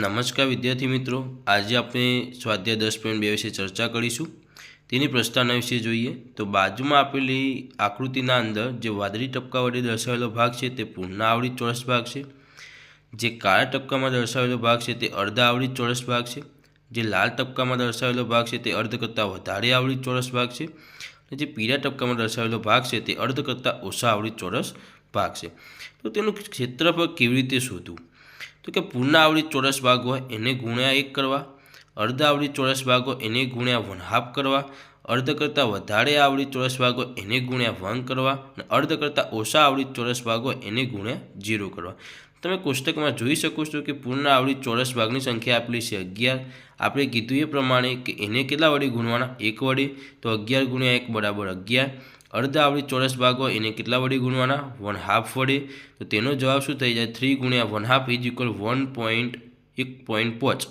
નમસ્કાર વિદ્યાર્થી મિત્રો. આજે આપણે સ્વાધ્યાય દસ પોઈન્ટ બે વિશે ચર્ચા કરીશું. તેની પ્રસ્તાવના વિશે જોઈએ તો બાજુમાં આપેલી આકૃતિના અંદર જે વાદળી ટપકા વડે દર્શાવેલો ભાગ છે તે પૂર્ણ આવડી ચોરસ ભાગ છે. જે કાળા ટપકામાં દર્શાવેલો ભાગ છે તે અડધા આવડી ચોરસ ભાગ છે. જે લાલ ટપકામાં દર્શાવેલો ભાગ છે તે અર્ધ કરતાં વધારે આવડી ચોરસ ભાગ છે. અને જે પીળા ટપકામાં દર્શાવેલો ભાગ છે તે અર્ધ કરતાં ઓછા આવડી ચોરસ ભાગ છે. તો તેનું ક્ષેત્રફળ કેવી રીતે શોધવું? તો કે પૂર્ણ આવડી ચોરસ ભાગ હોય એને ગુણ્યા એક કરવા, અર્ધ આવડી ચોરસ ભાગ હોય એને ગુણ્યા વન હાફ કરવા, અર્ધ કરતાં વધારે આવડી ચોરસ ભાગ એને ગુણ્યા વન કરવા અને અર્ધ કરતાં ઓછા આવડી ચોરસ ભાગ હોય એને ગુણ્યા જીરો કરવા. તમે કોષ્ટકમાં જોઈ શકો છો કે પૂર્ણ આવડી ચોરસ ભાગની સંખ્યા આપેલી છે અગિયાર. આપણે કીધું એ પ્રમાણે કે એને કેટલા વડે ગુણવાના? એક વડે. તો અગિયાર ગુણ્યા એક બરાબર અગિયાર. અર્ધ આવડી ચોરસ ભાગ હોય એને કેટલા વડે ગુણવાના? વન હાફ વડે. તો તેનો જવાબ શું થઈ જાય? થ્રી ગુણ્યા one half is equal one point એક પોઈન્ટ પાંચ.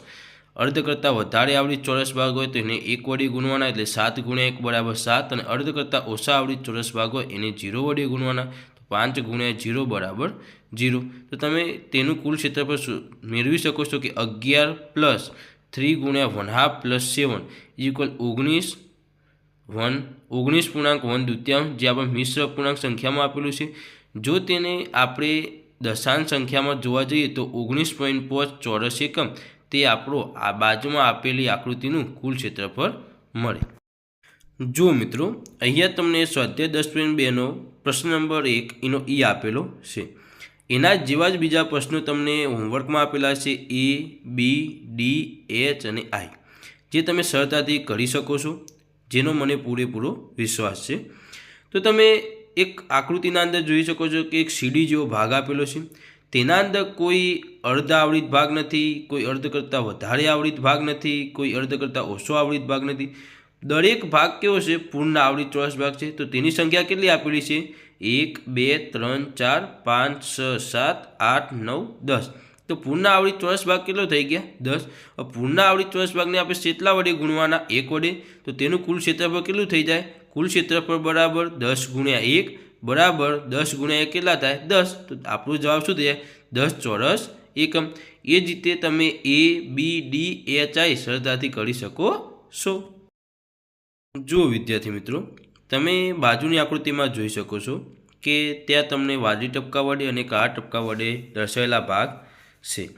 અર્ધ કરતાં વધારે આવડી ચોરસ ભાગ હોય તો એને એક વડે ગુણવાના એટલે સાત ગુણ્યા એક બરાબર સાત અને અર્ધ કરતાં ઓછા આવડી ચોરસ ભાગ હોય એને જીરો વડે ગુણવાના. તો પાંચ ગુણ્યા જીરો બરાબર જીરો. તો તમે તેનું કુલ ક્ષેત્રફળ મેળવી શકો છો કે અગિયાર પ્લસ થ્રી ગુણ્યા one half plus seven equal ઓગણીસ વન ઓગણીસ પૂર્ણાંક વન દ્વિતીયાંશ જે આપણે મિશ્ર પૂર્ણાંક સંખ્યામાં આપેલું છે. જો તેને આપણે દશાંશ સંખ્યામાં જોવા જઈએ તો ઓગણીસ પોઈન્ટ પાંચ ચોરસ એકમ તે આપણો આ બાજુમાં આપેલી આકૃતિનું કુલ ક્ષેત્રફળ મળે. જો મિત્રો, અહીંયા તમને સ્વાધ્યાય દસ પોઈન્ટ બેનો પ્રશ્ન નંબર એક એનો ઈ આપેલો છે. એના જેવા જ બીજા પ્રશ્નો તમને હોમવર્કમાં આપેલા છે એ, બી, ડી, એચ અને આઈ. જે તમે સરળતાથી કરી શકો છો. જેનો મને પૂરેપૂરો વિશ્વાસ છે. તો તમે એક આકૃતિના અંદર જોઈ શકો છો કે એક સીડી જેવો ભાગ આપેલો છે. તેના અંદર કોઈ અર્ધ આવૃત ભાગ નથી, કોઈ અર્ધ કરતાં વધારે આવૃત ભાગ નથી, કોઈ અર્ધ કરતાં ઓછો આવૃત ભાગ નથી. દરેક ભાગ કેવો છે? પૂર્ણ આવૃત ચોરસ ભાગ છે. તો તેની સંખ્યા કેટલી આપેલી છે? એક, બે, ત્રણ, ચાર, પાંચ, છ, સાત, આઠ, નવ, દસ. તો પૂર્ણ આવડી ચોરસ ભાગ કેટલો થઈ ગયા? દસ. પૂર્ણ આવડી ચોરસ ભાગને આપણે કેટલા વડે ગુણવાના? એક વડે. તો તેનું કુલ ક્ષેત્રફળ કેટલું થઈ જાય? કુલ ક્ષેત્રફળ બરાબર દસ ગુણ્યા એક બરાબર દસ ગુણ્યા એક કેટલા થાય? દસ. તો આપણો જવાબ શું થઈ દસ ચોરસ એકમ. એ જ રીતે તમે એ બી ડી એચ આઈ સરળતાથી કરી શકો છો. જુઓ વિદ્યાર્થી મિત્રો, તમે બાજુની આકૃતિમાં જોઈ શકો છો કે ત્યાં તમને વાદળી ટપકા વડે અને કાળા ટપકા વડે દર્શાવેલા ભાગ છે.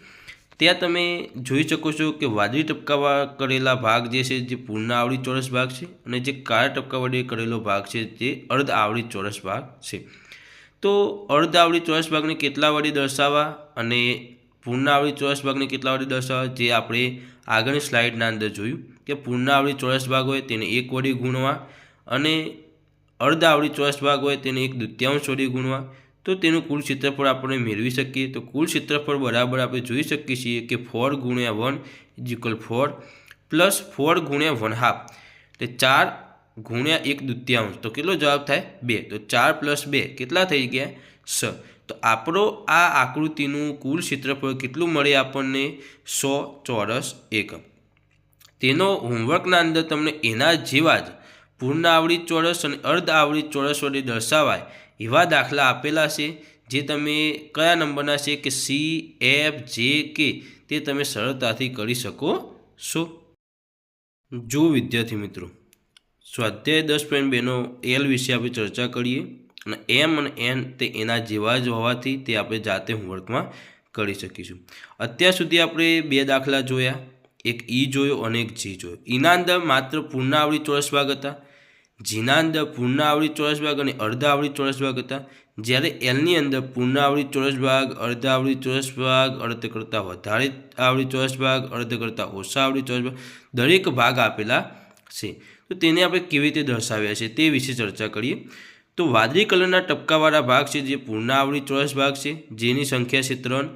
ત્યાં તમે જોઈ શકો છો કે વાદળી ટપકાવા કરેલા ભાગ જે છે, જે પૂર્ણ આવડી ચોરસ ભાગ છે અને જે કાળા ટપકા વડે કરેલો ભાગ છે, તે અર્ધ આવડી ચોરસ ભાગ છે. તો અર્ધ આવડી ચોરસ ભાગને કેટલા વડે દર્શાવવા અને પૂર્ણ આવડી ચોરસ ભાગને કેટલા વડે દર્શાવવા, જે આપણે આગળની સ્લાઇડના અંદર જોયું કે પૂર્ણ આવૃત ચોરસ ભાગ હોય તેને એક વડે ગુણવા અને અર્ધ આવડી ચોરસ ભાગ હોય તેને એક દૃત્યાંશ વડે ગુણવા તો તેનું કુલ ક્ષેત્રફળ આપણે મેળવી શકીએ. તો કુલ ક્ષેત્રફળ બરાબર આપણે જોઈ શકીએ છીએ કે ફોર ગુણ્યા one is equal four plus four ગુણ્યા વન હાફ એટલે ચાર ગુણ્યા એક દૃત્યાંશ. તો કેટલો જવાબ થાય? બે. તો ચાર પ્લસ બે કેટલા થઈ ગયા? સ તો આપણો આ આકૃતિનું કુલ ક્ષેત્રફળ કેટલું મળે આપણને? સો ચોરસ એકમ તેનો હોમવર્કના અંદર તમને એના જેવા જ પૂર્ણ આવડી ચોરસ અને અર્ધ આવડી ચોરસ વડે દર્શાવાય. એવા દાખલા આપેલા છે, જે તમે કયા નંબરના છે કે સી એફ જે કે તે તમે સરળતાથી કરી શકો છો. જો વિદ્યાર્થી મિત્રો, સ્વાધ્યાય દસ પોઈન્ટ બેનો એલ વિશે આપણે ચર્ચા કરીએ અને એમ અને એન તે એના જેવા જ હોવાથી તે આપણે જાતે હોમવર્કમાં કરી શકીશું. અત્યાર સુધી આપણે બે દાખલા જોયા, એક ઈ જોયો અને એક જી જોયો. ઈના અંદર માત્ર પૂર્ણ આવૃત ચોરસ ભાગ હતા. જીના અંદર પૂર્ણ આવડી ચોરસ ભાગ અને અર્ધ આવડી ચોરસ ભાગ હતા. જ્યારે એલની અંદર પૂર્ણ આવૃત ચોરસ ભાગ, અર્ધ આવડી ચોરસ ભાગ, અર્ધ કરતાં વધારે આવડી ચોરસ ભાગ, અર્ધ કરતાં ઓછા આવડી ચોરસ ભાગ, દરેક ભાગ આપેલા છે. તો તેને આપણે કેવી રીતે દર્શાવ્યા છે તે વિશે ચર્ચા કરીએ. તો વાદળી કલરના ટપકાવાળા ભાગ છે જે પૂર્ણ આવડી ચોરસ ભાગ છે, જેની સંખ્યા છે ત્રણ.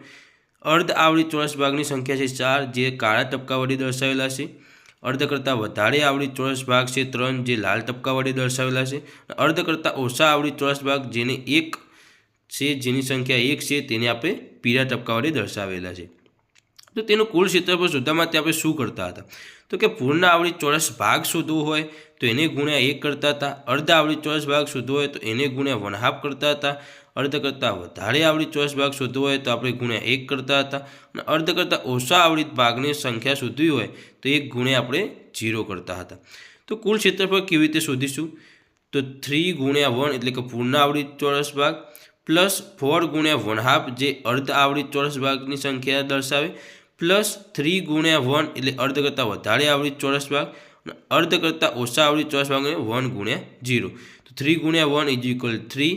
અર્ધ આવડી ચોરસ ભાગની સંખ્યા છે ચાર, જે કાળા ટપકાવાળી દર્શાવેલા છે. અર્ધ કરતાં વધારે આવડી ચોરસ ભાગ છે ત્રણ જે લાલ ટપકા વડે દર્શાવેલા છે. અર્ધ કરતાં ઓછા આવડી ચોરસ ભાગ જેને એક છે, જેની સંખ્યા એક છે, તેને આપણે પીળા ટપકા વડે દર્શાવેલા છે. તો તેનું કુલ ક્ષેત્રફળ શોધવા માટે આપણે શું કરતા હતા? તો કે પૂર્ણ આવડી ચોરસ ભાગ શોધવો હોય તો એને ગુણ્યા એક કરતા હતા. અર્ધ આવડી ચોરસ ભાગ શોધવો હોય તો એને ગુણ્યા વન હાફ કરતા હતા. અર્ધ કરતાં વધારે આવડી ચોરસ ભાગ શોધવો હોય તો આપણે ગુણ્યા એક કરતા હતા. અને અર્ધ કરતાં ઓછા આવડી ભાગની સંખ્યા શોધવી હોય તો એક ગુણ્યા આપણે જીરો કરતા હતા. તો કુલ ક્ષેત્રફળ કેવી રીતે શોધીશું? તો થ્રી ગુણ્યા વન એટલે કે પૂર્ણ આવડી ચોરસ ભાગ, પ્લસ ફોર ગુણ્યા વન હાફ જે અર્ધ આવડી ચોરસ ભાગની સંખ્યા દર્શાવે પ્લસ થ્રી ગુણ્યા વન એટલે અર્ધ કરતાં વધારે આવડી ચોરસ ભાગ અને અર્ધ કરતાં ઓછા આવડી ચોરસ ભાગને વન ગુણ્યા જીરો તો થ્રી ગુણ્યા one is equal three,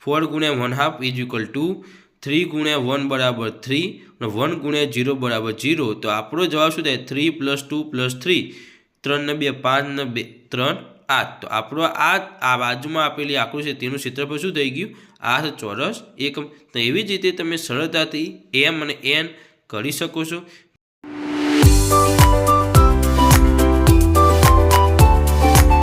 four ગુણ્યા one half is equal two, three ગુણ્યા વન બરાબર થ્રી અને વન ગુણ્યા જીરો બરાબર જીરો તો આપણો જવાબ શું થાય? Three plus two plus three, ત્રણ ને બે, પાંચ ને બે, ત્રણ, આઠ. તો આપણો આ આ બાજુમાં આપેલી આકૃતિ છે, તેનું ક્ષેત્રફળ શું થઈ ગયું? આઠ ચોરસ એકમ. તો એવી જ રીતે તમે સરળતાથી એમ અને એન કરી શકો છો.